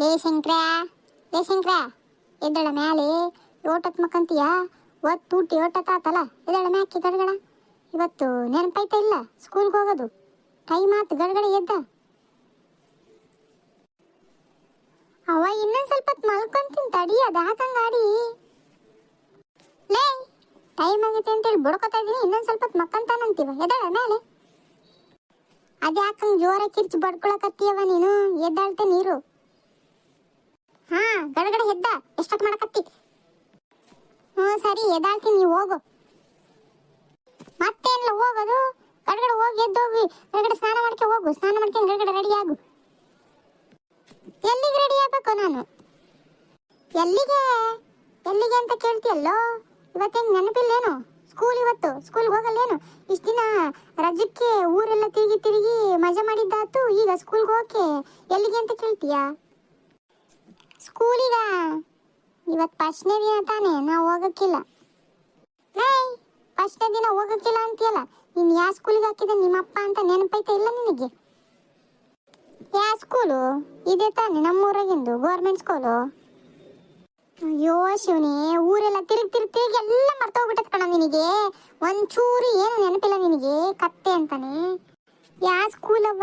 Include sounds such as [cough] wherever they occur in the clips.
ಲೇ ಶಂಕ್ರ ಲೇ ಶಂಕ್ರ, ಎದ್ದಳ ಮ್ಯಾಲೆ ಓಟತ್ ಮಕ್ಕಂತೀಯ? ಒತ್ತು ಊಟಿ ಓಟತ್ ಆತಲ್ಲ, ಎದ್ದಳ ಮ್ಯಾಕೆ ಗಡಗಡ? ಇವತ್ತು ನೆನಪೈತ ಇಲ್ಲ, ಸ್ಕೂಲ್ಗೆ ಹೋಗೋದು. ಟೈಮ್ ಆತು ಗಡಗಡ ಎದ್ದ. ಅವ ಇನ್ನೊಂದ್ ಸ್ವಲ್ಪ ಹೊತ್ತು ಮಲ್ಕೊಂತೀನಿ ತಡಿ, ಅದು ಹಾಕಂಗ ಆಡಿ. ಲೇ, ಟೈಮ್ ಆಗೈತೆ ಅಂತೇಳಿ ಬಡ್ಕೊತಾ ಇದೀನಿ, ಇನ್ನೊಂದ್ ಸ್ವಲ್ಪ ಹೊತ್ತು ಮಕ್ಕಂತಾನಂತೀವ, ಎದ್ದಳ ಮೇಲೆ ಅದ್ಯಾಕಂಗ್ ಜೋರ ಕಿರ್ಚಿ ಬಡ್ಕೊಳಕತ್ತೀಯವ ನೀನು, ಎದ್ದಾಳ್ತೆ ನೀರು. ಹಾ ಗಡಗಡ ಎದ್ದ. ಎಷ್ಟೊತ್ತು ಮಾಡಕತ್ತಿ? ಹ್ಞೂ, ಸರಿ ಎದ್ದಾಳ್ತೀನಿ ನೀವು ಹೋಗು. ಮತ್ತೇನಿಲ್ಲ, ಹೋಗೋದು. ಕೆಳಗಡೆ ಹೋಗಿ ಎದ್ದೋಗಿ ಗಡಗಡೆ ಸ್ನಾನ ಮಾಡ್ಕೆ ಹೋಗು. ಸ್ನಾನ ಮಾಡ್ಕೊಂಡು ಗಡಗಡೆ ರೆಡಿ ಆಗು. ಎಲ್ಲಿಗೆ ರೆಡಿ ಆಗ್ಬೇಕು ನಾನು? ಎಲ್ಲಿಗೆ? ಎಲ್ಲಿಗೆ ಅಂತ ಕೇಳ್ತೀಯಲ್ಲೋ? ಇವತ್ತೇನು ನೆನಪಿಲ್ಲೇನು? ಸ್ಕೂಲ್ ಇವತ್ತು. ಸ್ಕೂಲ್ಗೆ ಹೋಗಲ್ಲೇನು? ಇಷ್ಟು ದಿನ ರಜಕ್ಕೆ ಊರೆಲ್ಲ ತಿರುಗಿ ತಿರುಗಿ ಮಜಾ ಮಾಡಿದ್ದಾತು. ಈಗ ಸ್ಕೂಲ್ಗೆ ಹೋಗಕ್ಕೆ ಎಲ್ಲಿಗೆ ಅಂತ ಕೇಳ್ತೀಯಾ? ಸ್ಕೂಲಿಗ? ಇವತ್ತು ಫಸ್ಟ್ನೇ ದಿನ ತಾನೇ, ನಾವು ಹೋಗಕ್ಕಿಲ್ಲ. ಫಸ್ಟ್ನೇ ದಿನ ಹೋಗಕ್ಕಿಲ್ಲ ಅಂತೀಯಲ್ಲ? ನೀನ್ ಯಾವ ಸ್ಕೂಲಿಗೆ ಹಾಕಿದ ನಿಮ್ಮಪ್ಪ ಅಂತ ನೆನಪೈತಾ ಇಲ್ಲ ನಿನಗೆ? ಯಾವ ಸ್ಕೂಲು? ಇದೆ ತಾನೆ, ನಮ್ಮೂರಾಗಿಂದು, ಗೌರ್ಮೆಂಟ್ ಸ್ಕೂಲು? ಅಯ್ಯೋ ಶಿವನೇ, ಊರೆಲ್ಲ ತಿರುಗಿ ತಿರುಗಿ ತಿರುಗಿ ಎಲ್ಲ ಮರ್ತೋಗ್ಬಿಟ್ಟದ ಕಣ ನಿನಗೆ. ಒಂಚೂರು ಏನು ನೆನಪಿಲ್ಲ ನಿನಗೆ, ಕತ್ತೆ ಅಂತಾನೆ. ಯಾವ ಸ್ಕೂಲವ್ವ?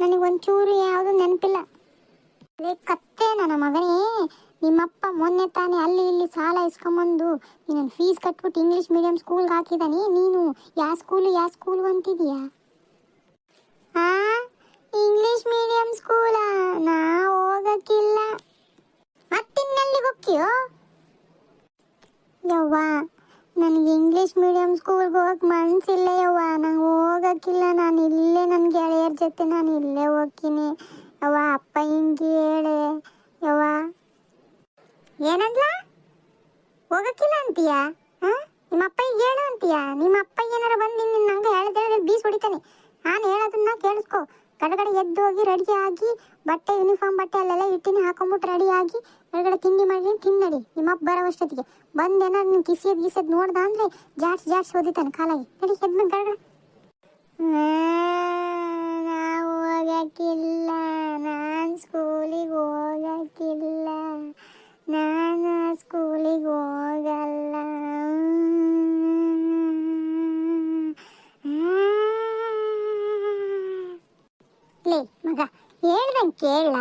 ನನಗೆ ಒಂಚೂರು ಯಾವುದು ನೆನಪಿಲ್ಲ. ಅದೇ ಕತ್ತೆ ನನ್ನ ಮಗನೇ, ನಿಮ್ಮಪ್ಪ ಮೊನ್ನೆ ತಾನೇ ಅಲ್ಲಿ ಇಲ್ಲಿ ಸಾಲ ಇಸ್ಕೊಂಬಂದು ನೀನು ಫೀಸ್ ಕಟ್ಬಿಟ್ಟು ಇಂಗ್ಲೀಷ್ ಮೀಡಿಯಂ ಸ್ಕೂಲ್ಗೆ ಹಾಕಿದಾನೆ. ನೀನು ಯಾವ ಸ್ಕೂಲು ಯಾವ ಸ್ಕೂಲು ಅಂತಿದೀಯಾ? ಆ? ಇಂಗ್ಲಿಷ್ ಮೀಡಿಯಂ ಸ್ಕೂಲ ನಾ ಹೋಗಕ್ಕಿಲ್ಲ. ಮತ್ತಿನ್ನೆಲ್ಲಿಗೆ ಹೋಗ್ತೀಯೋ? ಯವ್ವ, ನನಗೆ ಇಂಗ್ಲಿಷ್ ಮೀಡಿಯಂ ಸ್ಕೂಲ್ಗೆ ಹೋಗಕ್ಕೆ ಮನಸ್ಸಿಲ್ಲ ಯವ್ವ. ನಂಗೆ ಹೋಗಕ್ಕಿಲ್ಲ. ನಾನು ಇಲ್ಲೇ ನನ್ನ ಗೆಳೆಯರ ಜೊತೆ ನಾನು ಇಲ್ಲೇ ಹೋಗ್ತೀನಿ. ಯವ್ವ, ಅಪ್ಪ ಹಿಂಗೆ ಹೇಳೆ. ಏನಂದ್ಲ? ಹೋಗಕ್ಕಿಲ್ಲ ಅಂತೀಯ? ನಿಮ್ಮ ಅಪ್ಪ ಹೇಳು ಅಂತೀಯ? ನಿಮ್ಮ ಅಪ್ಪ ಏನಾರ ಬಂದು ನಿನ್ನ ನಂಗೆ ಹೇಳ್ದೆ ಬೀಸ್ ಹೊಡಿತಾನೆ. ನಾನು ಹೇಳೋದನ್ನ ಕೇಳಿಸ್ಕೊ. ಗಡಗಡೆ ಎದ್ದು ಹೋಗಿ ರೆಡಿ ಆಗಿ ಬಟ್ಟೆ ಯೂನಿಫಾರ್ಮ್ ಬಟ್ಟೆ ಅಲ್ಲೆಲ್ಲ ಇಟ್ಟಿನಿ, ಹಾಕೊಂಬಿಟ್ಟು ರೆಡಿ ಆಗಿ ಗಡಗಡೆ ತಿಂಡಿ ಮಾಡಿ ತಿನ್ನಡಿ. ನಿಮ್ಮ ಅಪ್ಪ ಬರೋವಷ್ಟೊತ್ತಿಗೆ ಬಂದು ಏನಾರು ನೀನು ಕಿಸಿಯದ್ ಗೀಸದ್ ನೋಡ್ದ ಅಂದ್ರೆ ಜಾಡ್ಸ್ ಜಾಡ್ಸ್ ಓದಿತಾನೆ ಕಾಲಾಗಿ. ನಡಿ, ಎದ್ದು ಗಡಗಡೆ ನಾವು ಹೋಗಕ್ಕಿಲ್ಲ. ನಾನು ಸ್ಕೂಲಿಗೆ ಹೋಗಕ್ಕಿಲ್ಲ. ನಾನು ಸ್ಕೂಲಿಗೆ ಹೋಗಲ್ಲ ಲೇ ಮಗ ಹೇಳ್ದಂಗೆ ಕೇಳ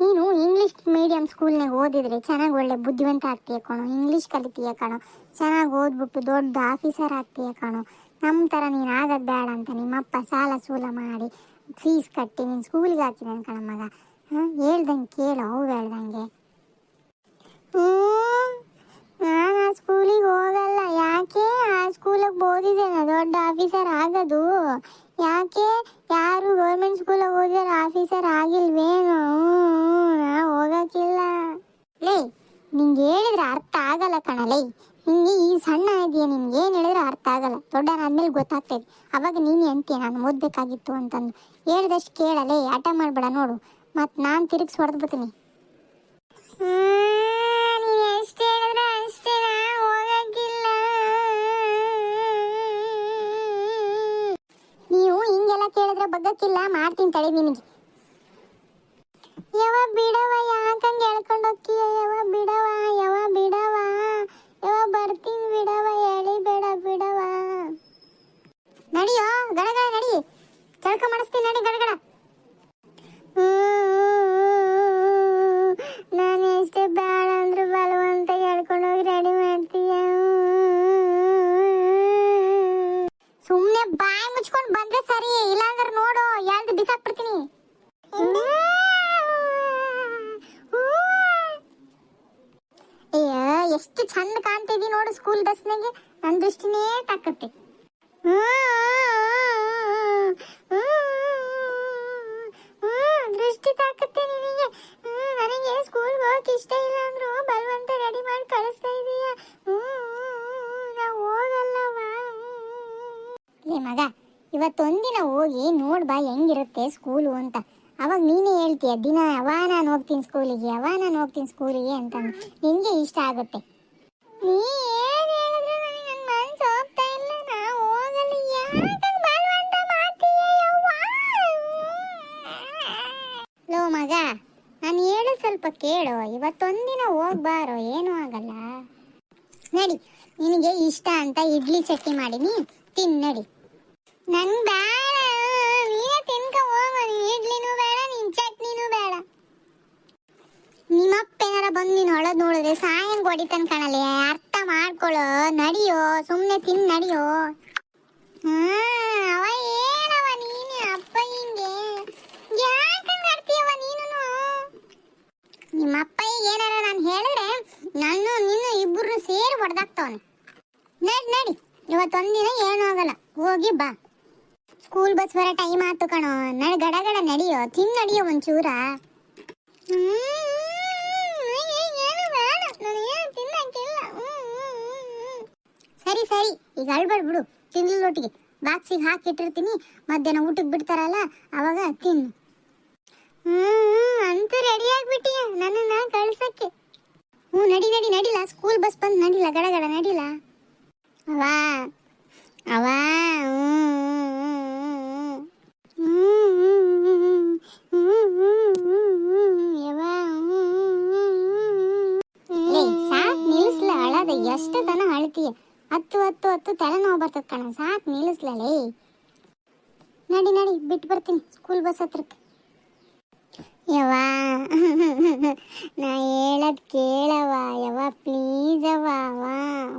ನೀನು ಇಂಗ್ಲೀಷ್ ಮೀಡಿಯಂ ಸ್ಕೂಲ್ನಾಗ ಓದಿದ್ರೆ ಚೆನ್ನಾಗಿ ಒಳ್ಳೆ ಬುದ್ಧಿವಂತ ಆಗ್ತೀಯ ಕಣೋ ಇಂಗ್ಲೀಷ್ ಕಲಿತೀಯ ಕಣೋ ಚೆನ್ನಾಗಿ ಓದ್ಬಿಟ್ಟು ದೊಡ್ಡ ಆಫೀಸರ್ ಆಗ್ತೀಯ ಕಣೋ ನಮ್ಮ ಥರ ನೀನು ಆಗೋದು ಬೇಡ ಅಂತ ನಿಮ್ಮಪ್ಪ ಸಾಲ ಸೂಲ ಮಾಡಿ ಫೀಸ್ ಕಟ್ಟಿ ನೀನು ಸ್ಕೂಲಿಗೆ ಹಾಕಿದ್ದಾನೆ ಕಣ ಮಗ ಹಾಂ ಹೇಳ್ದಂಗೆ ಕೇಳು ಅವು ಹೇಳ್ದಂಗೆ ನಾನು ಆ ಸ್ಕೂಲಿಗೆ ಹೋಗಲ್ಲ. ಯಾಕೆ? ಆ ಸ್ಕೂಲಿಗೆ ಓದಿದ್ದೇನೆ. ದೊಡ್ಡ ಆಫೀಸರ್ ಆಗೋದು. ಯಾಕೆ? ಯಾರು ಗೌರ್ಮೆಂಟ್ ಸ್ಕೂಲಿಗೆ ಓದಿದ್ರೆ ಆಫೀಸರ್ ಆಗಿಲ್ವೇನು? ನಾ ಹೋಗಕ್ಕಿಲ್ಲ. ಲೇ, ನಿಂಗೆ ಹೇಳಿದ್ರೆ ಅರ್ಥ ಆಗಲ್ಲ ಕಣಲೇ. ನಿಂಗೆ ಈ ಸಣ್ಣ ಇದೆಯಾ ನಿನ್ಗೆ ಏನು ಹೇಳಿದ್ರೆ ಅರ್ಥ ಆಗಲ್ಲ. ದೊಡ್ಡನಾದ್ಮೇಲೆ ಗೊತ್ತಾಗ್ತದೆ. ಅವಾಗ ನೀನು ಅಂತೀಯ ನಾನು ಓದಬೇಕಾಗಿತ್ತು ಅಂತಂದು. ಹೇಳ್ದಷ್ಟು ಕೇಳಲೇ. ಆಟ ಮಾಡಬೇಡ ನೋಡು. ಮತ್ತು ನಾನು ತಿರುಗಿಸಿ ಹೊಡೆದ್ಬಿಡ್ತೀನಿ. ಕೇಳಿದ್ರೆ ಬಗ್ಗಕ್ಕಿಲ್ಲ ಮಾಡ್ತೀನಿ ತಡಿ ನಿನಗೆ. ಯಾವ ಬಿಡವ ಯಾಕಂಗೆ ಎಳ್ಕೊಂಡು ಹೋಗ್ತೀಯ? ಯಾವ ಬಿಡವ ಯಾವ ಬಿಡವ ಯಾವ ಬರ್ತೀನಿ ಬಿಡವ ಎಳಿ ಬೇಡ ಬಿಡವ ನಡಿಯೋ ಗಡಗಡ ನಡಿ ಚಳಕ ಮಾಡಿಸ್ತೀನಿ ನಡಿ ಗಡಗಡ ನಾನು ಎಷ್ಟೇ ಬೇಡ ಅಂದ್ರೂ ಬಲವಂತ ಎಳ್ಕೊಂಡು ಹೋಗಿ ರೆಡಿ ಮಾಡ್ತೀಯ ಸುಮ್ಮನೆ ಬಾಯಿ ಮುಚ್ಕೊಂಡು ಬಂದ್ರೆ ಸರಿ ಇಲ್ಲಾಂದ್ರೆ ನೋಡು ಎಳ್ದು ಬಿಸಾಕ್ಬಿಡ್ತೀನಿ ಅಯ್ಯ ಎಷ್ಟು ಚಂದ ಕಾಣ್ತಿದಿ ನೋಡು ಸ್ಕೂಲ್ ಡ್ರೆಸ್ನಾಗೆ ನನ್ನ ದೃಷ್ಟಿನೇ ತಾಕತ್ತೆ ದೃಷ್ಟಿ ತಾಕತ್ತೆ ನಿನಗೆ. ನನಗೆ ಸ್ಕೂಲ್ ಹೋಗಕ್ಕೆ ಇಷ್ಟ ಇಲ್ಲ ಅಂದ್ರು ಬಲವಂತ ರೆಡಿ ಮಾಡಿ ಕಳಿಸ್ತಾ ಇದೀಯ. ನಾವು ಹೋಗಲ್ಲವ ಲೇ ಮಗ, ಇವತ್ತೊಂದಿನ ಹೋಗಿ ನೋಡ್ಬಾ ಹೆಂಗಿರುತ್ತೆ ಸ್ಕೂಲು ಅಂತ. ಅವಾಗ ನೀನೇ ಹೇಳ್ತೀಯ, ದಿನ ಅವ ನಾನು ಹೋಗ್ತೀನಿ ಸ್ಕೂಲಿಗೆ, ಅವ ನಾನು ಹೋಗ್ತೀನಿ ಸ್ಕೂಲಿಗೆ ಅಂತ ನಿನಗೆ ಇಷ್ಟ ಆಗುತ್ತೆ. ನೀ? ಲೋ ಮಗ, ನಾನು ಹೇಳು ಸ್ವಲ್ಪ ಕೇಳೋ. ಇವತ್ತೊಂದಿನ ಹೋಗ್ಬಾರೋ ಏನೂ ಆಗಲ್ಲ. ನಡಿ, ನಿನಗೆ ಇಷ್ಟ ಅಂತ ಇಡ್ಲಿ ಚಟ್ನಿ ಮಾಡೀನಿ ತಿನ್ನಡಿ ನನ್ ಬೇಡ ನೀನೇ ತಿನ್ಕ ಹೋಗು ನೀನ್ ಇಡ್ಲಿನೂ ಬೇಡ, ನಿನ್ ಚಟ್ನಿನೂ ಬೇಡ. ನಿಮ್ಮಪ್ಪ ಏನಾರ ಬಂದು ನೀನು ಹೊಳದ್ ನೋಡಿದ್ರೆ ಸಾಯಂಗ್ ಹೊಡಿತಾನ ಕಾಣಲೆ, ಅರ್ಥ ಮಾಡ್ಕೊಳ್ಳೋ ನಡಿಯೋ, ಸುಮ್ನೆ ತಿನ್, ನಡಿಯೋ. ಅವ ಏನವ ನೀನೆ, ಅಪ್ಪ ಹಿಂಗೆ? ಯಾಕಂಗ್ ಆಡ್ತೀಯವ ನೀನು ನಿಮ್ಮ ಈಗ ಏನಾರ ನಾನು ಹೇಳಿದ್ರೆ ನಾನು ನಿನ್ನ ಇಬ್ಬರನ್ನು ಸೇರಿ ಹೊಡೆದಾಕ್ತವನೆ. ನಡಿ ನಡಿ ಇವತ್ತೊಂದಿನ ಏನೂ ಆಗಲ್ಲ, ಹೋಗಿ ಬಾ. ಸ್ಕೂಲ್ ಬಸ್ ಬರೋ ಟೈಮ್ ಆಯ್ತು ಕಣೋ. ನಡ್ ಗಡ ಗಡ ನಡೆಯೋ. ತಿನ್ ನಡೆಯೋ ಒಂಚೂರ. ಸರಿ ಸರಿ. ಈಗ ಅಳ್ಬೇಡ ಬಿಡು. ತಿನ್ಲಿಲ್ಲ ಒಟ್ಟಿಗೆ ಬಾಕ್ಸಿಗೆ ಹಾಕಿಟ್ಟಿರ್ತೀನಿ. ಮಧ್ಯಾಹ್ನ ಊಟಕ್ಕೆ ಬಿಡ್ತಾರಲ್ಲ, ಅವಾಗ ತಿನ್ನು. ಹ್ಮ್ ಅಂತೂ ರೆಡಿ ಆಗ್ಬಿಟ್ಟಿಯ ನನ್ನನ್ನ ಕಳ್ಸಕ್ಕೆ? ಹ್ಞೂ, ನಡಿ ನಡಿ ನಡಿಲ್ಲ ಸ್ಕೂಲ್ ಬಸ್ ಬಂದು ನಡಿಲ್ಲ ಗಡಗಡ ಗಡ ನಡಿಲ್ಲ ಅವಾ ಅವಾ ಸಾಕ್ ಅಳದ ಎಷ್ಟು ತನ ಅಳ್ತೀಯ ಹತ್ತು ಹತ್ತು ಹತ್ತು ತಲೆನೋವು ಬರ್ತದ ಕಣ ಸಾಕ್ ನಿಲ್ಲಿಸ್ಲೇ ನಡಿ ನಡಿ ಬಿಟ್ಟು ಬರ್ತೀನಿ ಸ್ಕೂಲ್ ಬಸ್ ಹತ್ರಕ್ಕೆ ಯವ್ವ. [laughs] ನಾ ಹೇಳದ್ ಕೇಳವ ಯವ್ವ ಪ್ಲೀಸ್ ಅವ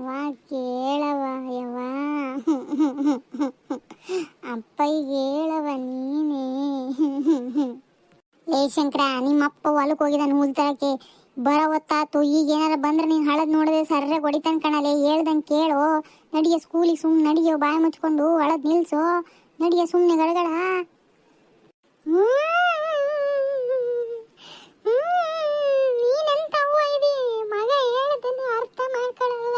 ವಾ ಕೇಳವ ಯವ್ವ. [laughs] ಅಪ್ಪಯ್ಯ ಹೇಳವ ನೀನೇ. [laughs] ಲೇ ಶಂಕರ, ನಿಮ್ಮಪ್ಪ ಹೊಲಕ್ಕೆ ಹೋಗಿದ್ದಾನೆ ಹುಲ್ ತರಕ್ಕೆ ಬರೋ ಹೊತ್ತಾತು. ಈಗ ಏನಾರ ಬಂದ್ರೆ ನೀನು ಹಳದ್ ನೋಡಿದ್ರೆ ಸರ್ರೆ ಹೊಡಿತಾನೆ ಕಣಲೆ. ಹೇಳ್ದಂಗೆ ಕೇಳು. ನಡಿಗೆ ಸ್ಕೂಲಿಗೆ ಸುಮ್ಮನೆ ನಡಿಯೋ ಬಾಯಿ ಮುಚ್ಕೊಂಡು ಹಳದ್ ನಿಲ್ಸು. ನಡಿಗೆ ಸುಮ್ಮನೆ ಗಡಗಡ ನೀನೆಂತವ್ವ ಇದಿ ಮಗ ಹೇಳದನ್ನ ಅರ್ಥ ಮಾಡ್ಕೊಳ್ಳಲ್ಲ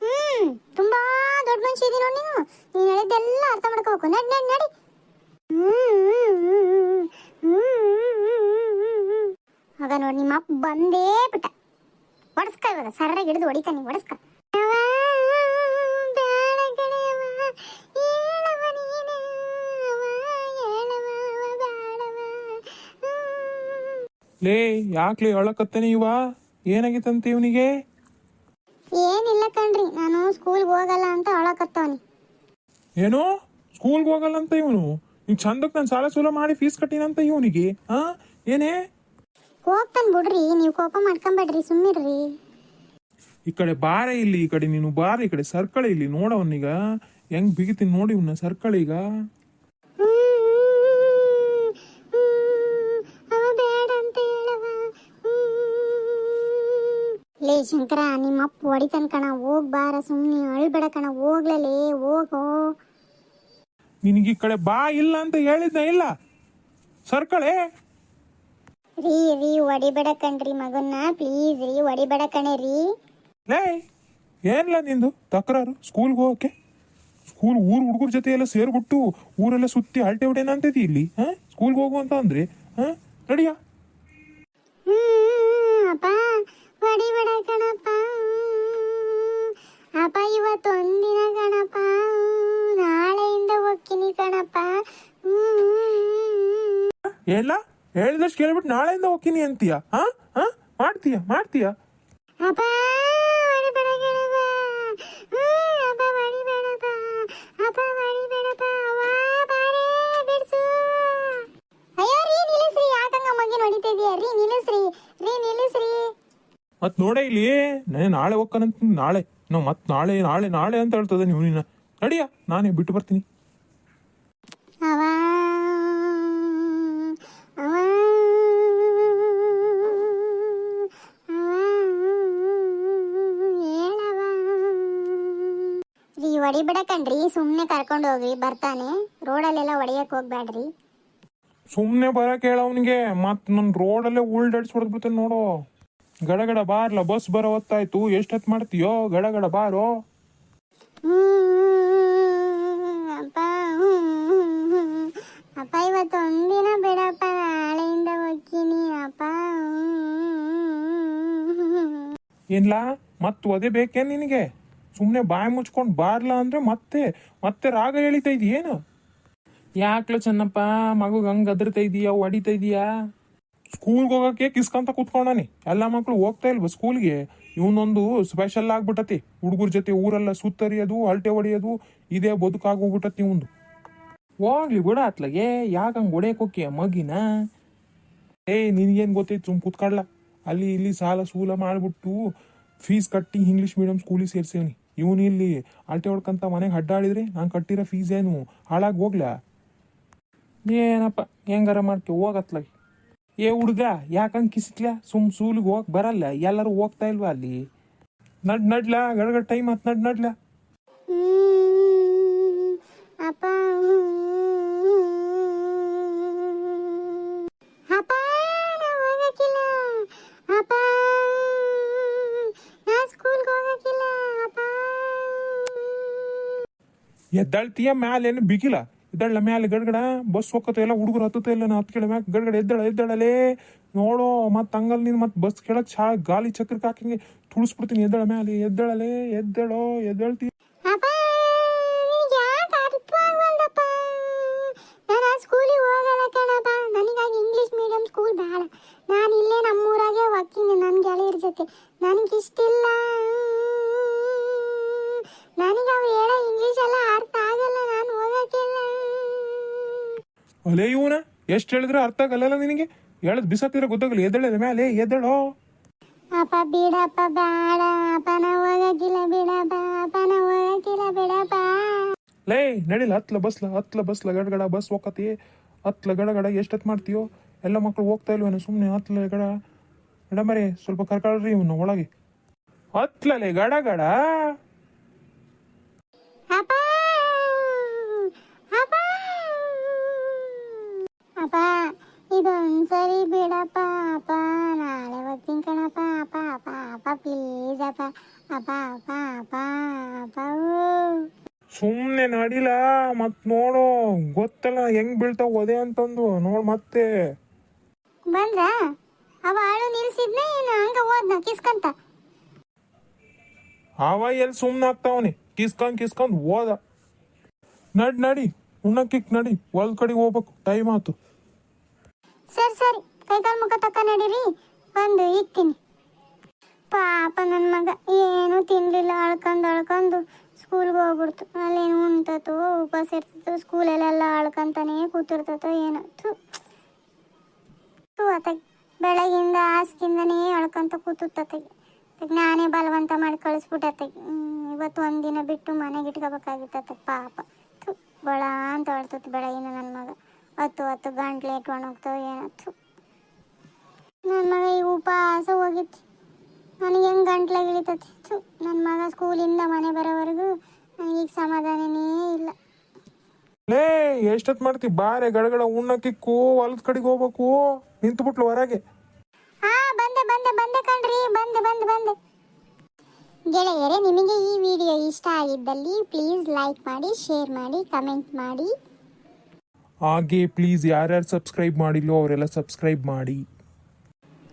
ಹ್ಮ್ ತುಂಬಾ ದೊಡ್ಡ ಮನುಷ್ಯ ಇದೀನಿ ನೋಡಿ ನೀನು ನೀನು ಹೇಳಿದ್ದೆಲ್ಲ ಅರ್ಥ ಮಾಡ್ಕೋಬೇಕು ನಡಿ ನಡಿ ನಡಿ ಆಗ ನೋಡಿ ನಿಮ್ಮ ಅಪ್ಪ ಬಂದೇ ಬಿಟ್ಟ ಒಡಸ್ಕ ಇವಾಗ ಸರ್ರಾಗಿ ಹಿಡಿದು ಹೊಡಿತಾನೆ ಒಡಸ್ಕ ಲೇ ಯಾಕ್ಲಿ ಹೇಳಕತ್ತೇನೆ ಇವ ಏನಾಗಿತ್ತಂತೆ ಇವನಿಗೆ ಏನಿಲ್ಲ ಕಣ್ರಿ ನಾನು ಸ್ಕೂಲ್ಗೆ ಹೋಗಲ್ಲ ಅಂತ ಅಳಕತ್ತವನಿ. ಏನೋ? ಸ್ಕೂಲ್ಗೆ ಹೋಗಲ್ಲಂತ ಇವನು? ನೀನ್ ಚಂದಕ್ಕೆ ನಾನು ಸಾಲ ಸೂಲ ಮಾಡಿ ಫೀಸ್ ಕಟ್ಟಿನಂತ ಇವನಿಗೆ ಹಾ ಏನೇ? ಹೋಗ್ತಾನೆ ಬಿಡ್ರಿ ನೀವು ಕೋಪ ಮಾಡ್ಕೊಂಬೇಡ್ರಿ ಸುಮ್ಮಿರ್ರಿ ಈ ಕಡೆ ಬಾರ ಇಲ್ಲಿ ಈ ಕಡೆ ನೀನು ಬಾರ ಈ ಕಡೆ ಸರ್ಕಳ ಇಲ್ಲಿ ಈಗ ಹೆಂಗ್ ಬಿಗಿತೀನಿ ನೋಡಿ ಇವನ್ನ ಸರ್ಕಳ ಶಂಕರ ನಿಮ್ಮ ಅಪ್ಪ ಹೊಡಿತಾನ ಕಣ ಹೋಗ್ ಬಾರ ಸುಮ್ನೆ ಅಳ್ಬೇಡ ಕಣ ಹೋಗ್ಲಲೇ ಹೋಗೋ. ನಿನಗೆ ಈ ಕಡೆ ಬಾ ಇಲ್ಲ ಅಂತ ಹೇಳಿದ್ನ ಇಲ್ಲ? ಸರ್ಕಳೆ. ರೀ ರೀ ಹೊಡಿಬೇಡ ಕಣ್ರಿ ಮಗನ್ನ ಪ್ಲೀಸ್ ರೀ ಹೊಡಿಬೇಡ ಕಣೆ ರೀ. ಲೇ ಏನಿಲ್ಲ ನಿಂದು? ತಕರಾರು? ಸ್ಕೂಲ್ಗೆ ಹೋಗಕ್ಕೆ? ಸ್ಕೂಲ್ ಊರು ಹುಡುಗರ ಜೊತೆ ಎಲ್ಲ ಸೇರ್ಬಿಟ್ಟು ಊರೆಲ್ಲ ಸುತ್ತಿ ಹಳ್ಟೆ ಹೊಡೆನ ಅಂತಿದ್ದಿ ಇಲ್ಲಿ ಹಾ? ಸ್ಕೂಲ್ಗೆ ಹೋಗು ಅಂತ ಅಂದ್ರೆ ಹಾ? ನಡಿಯಾ ಹ್ಮ್, ಅಪ್ಪ ಹೊಡಿಬೇಡ ಕಣಪ್ಪ ಅಪ್ಪ ಇವತ್ತು ಒಂದಿನ ಕಣಪ್ಪ ನಾಳೆಯಿಂದ ಹೋಗ್ತೀನಿ ಕಣಪ್ಪ ಹ್ಮ್. ಎಲ್ಲ? ಹೇಳಿದಷ್ಟು ಕೇಳ್ಬಿಟ್ಟು ನಾಳೆಯಿಂದ ಹೋಗ್ತೀನಿ ಅಂತೀಯ? ಹಾ? ಹಾ? ಮಾಡ್ತೀಯ? ಮಾಡ್ತೀಯ? ಅಪ್ಪ ಅಪ್ಪ ಹೊಡಿಬೇಡಪ್ಪ ಅಪ್ಪ ಹೊಡಿಬೇಡಪ್ಪ ಅವ್ವ, ಬಾರೇ ಬಿಡ್ಸು. ಅಯ್ಯೋ ರೀ ನಿಲ್ಲಿಸ್ರಿ. ಯಾಕಂಗ ಮಗಿನ ಹೊಡಿತಾ ಇದೀಯ? ರೀ ನಿಲ್ಲಿಸ್ರಿ. ರೀ ನಿಲ್ಲಿಸ್ರಿ. ಮತ್ ನೋಡೇ ಇಲ್ಲಿ. ನಾನು ನಾಳೆ ಹೋಗ್ಕನಂತ ನಾಳೆ. ನಾವು ಮತ್ ನಾಳೆ ನಾಳೆ ನಾಳೆ ಅಂತ ಹೇಳ್ತದೆ ನೀವು ನಿನ್ನ ನಡಿಯ ನಾನೇ ಬಿಟ್ಟು ಬರ್ತೀನಿ. ರೀ ಸುಮ್ಮನೆ ಕರ್ಕೊಂಡು ಹೋಗ್ರಿ ಬರ್ತಾನೆ ರೋಡಲ್ಲೆಲ್ಲ ಹೊಡಿಯಕ್ ಹೋಗ್ಬೇಡ್ರಿ ಸುಮ್ಮನೆ ಬರಕ್ಕೆ ಹೇಳ ಅವನಿಗೆ ಮತ್ ನನ್ ರೋಡಲ್ಲೇ ಉಲ್ಡಾಡ್ಸಿ ಬಿಡ್ಬಿಡ್ತೇನೆ ನೋಡು ಗಡಗಡ ಬಾರ್ಲ ಬಸ್ ಬರೋ ಹೊತ್ತಾಯ್ತು ಎಷ್ಟೊತ್ತು ಮಾಡ್ತೀಯೋ ಗಡಗಡ ಬಾರೋ ಅಪ್ಪ ಇವತ್ತು ಒಂದಿನ ಬೇಡಪ್ಪ ನಾಳೆಯಿಂದ ಹೋಗ್ತೀನಿ ಅಪ್ಪ ಏನ್ಲಾ ಮತ್ತು ಮತ್ ಒದೆ ಬೇಕೇನ್ ನಿನಗೆ ಸುಮ್ಮನೆ ಬಾಯಿ ಮುಚ್ಕೊಂಡು ಬಾರ್ಲ ಅಂದ್ರೆ ಮತ್ತೆ ಮತ್ತೆ ರಾಗ ಎಳಿತಾ ಏನು? ಯಾಕ್ಲ ಚೆನ್ನಪ್ಪ, ಮಗು ಹಂಗೆ ಗದರ್ತಾ ಇದೀಯಾ, ಹೊಡಿತಾ ಇದೀಯಾ? ಸ್ಕೂಲ್ಗೆ ಹೋಗಕ್ಕೆ ಕಿಸ್ಕಂತ ಕೂತ್ಕೊಂಡಾನಿ ಎಲ್ಲ ಮಕ್ಕಳು ಹೋಗ್ತಾ ಇಲ್ವ ಸ್ಕೂಲ್ಗೆ? ಇವನೊಂದು ಸ್ಪೆಷಲ್ ಆಗ್ಬಿಟ್ಟತಿ ಹುಡುಗರ ಜೊತೆ ಊರೆಲ್ಲ ಸುತ್ತರಿಯೋದು ಅಲ್ಟೆ ಹೊಡೆಯೋದು, ಇದೇ ಬದುಕಾಗೋಗ್ಬಿಟ್ಟತಿ ಇವಂದು ಹೋಗ್ಲಿ ಬಿಡ ಅತ್ಲಗೆ, ಯಾಕೆ ಹಂಗೆ ಹೋಗ್ಯ ಮಗಿನ? ಏ, ನಿನ್ಗೇನ್ ಗೊತ್ತೈತಿ, ಸುಮ್ ಕೂತ್ಕೊಳ್ಳ. ಅಲ್ಲಿ ಇಲ್ಲಿ ಸಾಲ ಸೂಲ ಮಾಡಿಬಿಟ್ಟು ಫೀಸ್ ಕಟ್ಟಿ ಇಂಗ್ಲಿಷ್ ಮೀಡಿಯಂ ಸ್ಕೂಲಿಗೆ ಸೇರ್ಸೇವ್ನಿ. ಇವನು ಇಲ್ಲಿ ಅಳ್ತೆ ಹೊಡ್ಕಂತ ಮನೆಗೆ ಅಡ್ಡಾಡಿದ್ರಿ ನಾನು ಕಟ್ಟಿರೋ ಫೀಸ್ ಏನು? ಹಾಳಾಗಿ ಹೋಗ್ಲಾ? ಏನಪ್ಪ, ಹೆಂಗಾರ ಮಾಡ್ಕೆ ಹೋಗತ್ಲಾಗಿ ಏ ಹುಡುಗ, ಯಾಕಂಗ್ ಕಿಸ್ಕ್ಲ ಸುಮ್ ಸೂಲಿಗೆ ಹೋಗಕ್ ಬರಲ್ಲ, ಎಲ್ಲರೂ ಹೋಗ್ತಾ ಇಲ್ವಾ ಅಲ್ಲಿ? ನಡ್, ನಡ್ಲ, ಗಡಗಡ ಟೈಮ್ ಆತ್, ನಡ್, ನಡ್ಲ. ಅಪ್ಪ ಎದ್ದಾಳ್ತೀಯ ಮ್ಯಾಲೇನು ಬಿಗಿಲ್ಲ ಎದ್ದಾಳ ಮ್ಯಾಲೆ ಗಡ್ಗಡ, ಬಸ್ ಹೋಗತ್ತ ಎಲ್ಲ ಹುಡುಗರು ಹತ್ತತ ಇಲ್ಲ ನಾ ಹತ್ ಕೇಳ ಮ್ಯಾಗ ಗಡ್ಗಡ, ಎದ್ದಾಳ ಎದ್ದಾಳಲೇ ನೋಡೋ, ಮತ್ತೆ ಹಂಗಲ್ ನೀನು ಮತ್ತೆ ಬಸ್ ಕೇಳಕ್ಕೆ ಚಾ ಗಾಲಿ ಚಕ್ರಕ್ಕೆ ಹಾಕಿಂಗೆ ತುಳಿಸ್ಬಿಡ್ತೀನಿ. ಎದ್ದಾಳ ಮ್ಯಾಲೆ ಎದ್ದಾಳಲೇ ಎದ್ದಾಳೋ ಎದ್ದಾಳ್ತಿ ಸ್ಕೂಲಿಗೆ ಇಂಗ್ಲೀಷ್ ಮೀಡಿಯಂ ಸ್ಕೂಲ್ ಬೇಡ. ನಾನು ಇಲ್ಲೇ ನಮ್ಮೂರಾಗೆ ಹೋಗ್ತೀನಿ ನನ್ನ ಗೆಳೆಯರ ಜೊತೆ. ಅಲೇ ಇವನ ಎಷ್ಟು ಹೇಳಿದ್ರೆ ಅರ್ಥ ಆಗಲ್ಲ ನಿನಗೆ? ಹೇಳದ್ ಬಿಸಾಕಿದ್ರೆ ಗೊತ್ತಾಗಲ್ಲ ಎದ್ದಳ ಮೇಲೆ ಎದ್ದಳೋ. ಅಪ್ಪ ಬಿಡಪ್ಪ ಬೇಡ ಅಪ್ಪನ ಹೋಗಕ್ಕಿಲ್ಲ ಬಿಡಪ್ಪ ಅಪ್ಪನ ಹೋಗಕ್ಕಿಲ್ಲ ಬಿಡಪ್ಪ. ಲೇ ನಡಿಲ್ಲ ಹತ್ಲ ಬಸ್ಲ ಹತ್ಲ ಬಸ್ಲ ಗಡಗಡ ಬಸ್ ಹೋಗತಿ ಹತ್ಲ ಗಡಗಡ ಎಷ್ಟೊತ್ತು ಮಾಡ್ತೀಯೋ? ಎಲ್ಲ ಮಕ್ಕಳು ಹೋಗ್ತಾ ಇಲ್ವೇನು ಸುಮ್ಮನೆ ಹತ್ಲ ಗಡ. ಗಡ ಮರೆ ಸ್ವಲ್ಪ ಕರ್ಕೊಳ್ರಿ ಇವನು ಒಳಗೆ. ಹತ್ಲಲೆ ಗಡಗಡ. ಗಡ ಅಪ್ಪ ಅಪ್ಪ! ಇದೊಂದ್ಸರಿ ಬಿಡಪ್ಪ ಅಪ್ಪ ನಾಳೆ ಹೋಗ್ತೀನಿ ಕಣಪ್ಪ ಅಪ್ಪ ಅಪ್ಪ ಅಪ್ಪ ಪ್ಲೀಸ್ ಅಪ್ಪ ಅಪ್ಪ ಅಪ್ಪ ಅಪ್ಪ ಅಪ್ಪ. ಸುಮ್ಮನೆ ನಡಿಲ ಮತ್ ನೋಡು ಗೊತ್ತಲ್ಲ ಹೆಂಗ್ ಬೀಳ್ತಾವ ಒದೆ ಅಂತಂದು ನೋಡ್ ಮತ್ತೆ. ಬಂದ್ರ? ಅವ ಆಳು ನಿಲ್ಸಿದ್ನೆ ಏನು? ಹಂಗ ಹೋದ್ನ ಕಿಸ್ಕಂತ? ಅವ ಎಲ್ಲಿ ಸುಮ್ಮನೆ ಆಗ್ತಾವನಿ ಕಿಸ್ಕೊಂಡ್ ಕಿಸ್ಕೊಂಡ್ ಹೋದ. ನಡ್ ನಡಿ ಉಣ್ಣಕ್ಕಿಕ್ ನಡಿ ಹೊಲ್ ಕಡೆ ಹೋಗ್ಬೇಕು ಟೈಮ್ ಆತು ಸರಿ ಸರಿ ಕೈಕಾಲು ಮುಖ ತಕ್ಕ ನಡೀರಿ? ಬಂದು ಇಕ್ತೀನಿ. ಪಾಪ ನನ್ನ ಮಗ, ಏನು ತಿನ್ಲಿಲ್ಲ. ಅಳ್ಕೊಂಡು ಅಳ್ಕೊಂಡು ಸ್ಕೂಲ್ಗೆ ಹೋಗ್ಬಿಡ್ತು. ಅಲ್ಲೇನು ಉಣ್ತತೋ ಉಪವಾಸ ಇರ್ತತೋ ಸ್ಕೂಲಲ್ಲೆಲ್ಲ ಅಳ್ಕೊಂತಾನೆ ಕೂತಿರ್ತತೋ ಏನೋ. ಥು. ಅತ್ತಾಗಿ ಬೆಳಗಿಂದ ಹಾಸ್ಗಿಂದನೇ ಅಳ್ಕೊಂತ ಕೂತುತ್ತತ್ತಾಗಿ ನಾನೇ ಬಲವಂತ ಮಾಡಿ ಕಳಿಸ್ಬಿಟ್ಟತ್ತಾಗಿ ಇವತ್ತು ಒಂದಿನ ಬಿಟ್ಟು ಮನೆಗೆ ಇಟ್ಕೋಬೇಕಾಗಿತ್ತತೆ ಪಾಪ. ಥು ಬಳ ಅಂತ ಅಳ್ತತ್ತು ಬೆಳಗಿನ ನನ್ನ ಮಗ. ಹತ್ತು ಹತ್ತು ಗಂಟ್ಲೆ ಇಟ್ಕೊಂಡು ಹೋಗ್ತಾವ ಏನೋ. ಥು. ನನ್ನ ಮಗ ಈಗ ಉಪವಾಸ ಹೋಗಿತ್ತು. ನನಗೆ ಹೆಂಗೆ ಗಂಟ್ಲಾಗ ಇಳಿತತಿ ಥು ನನ್ನ ಮಗ ಸ್ಕೂಲಿಂದ ಮನೆ ಬರೋವರೆಗೂ ನನಗೀಗ ಸಮಾಧಾನನೇ ಇಲ್ಲ. ಲೇ ಎಷ್ಟೊತ್ ಮಾಡ್ತಿ? ಬಾರೆ ಗಡಗಡ ಉಣ್ಣಕ್ಕಿಕ್ಕು ಹೊಲದ ಕಡೆಗೆ ಹೋಗ್ಬೇಕು. ನಿಂತುಬಿಟ್ಲು ಹೊರಗೆ. ಹಾ ಬಂದೆ ಬಂದೆ ಬಂದೆ ಕಣ್ರಿ. ಬಂದೆ ಬಂದೆ ಬಂದೆ. ಗೆಳೆಯರೇ ನಿಮಗೆ ಈ ವಿಡಿಯೋ ಇಷ್ಟ ಆಗಿದ್ದಲ್ಲಿ ಪ್ಲೀಸ್ ಲೈಕ್ ಮಾಡಿ ಶೇರ್ ಮಾಡಿ ಕಮೆಂಟ್ ಮಾಡಿ. ಹಾಗೆ ಪ್ಲೀಸ್ ಯಾರ್ಯಾರು ಸಬ್ಸ್ಕ್ರೈಬ್ ಮಾಡಿಲ್ಲೋ ಅವರೆಲ್ಲ ಸಬ್ಸ್ಕ್ರೈಬ್ ಮಾಡಿ.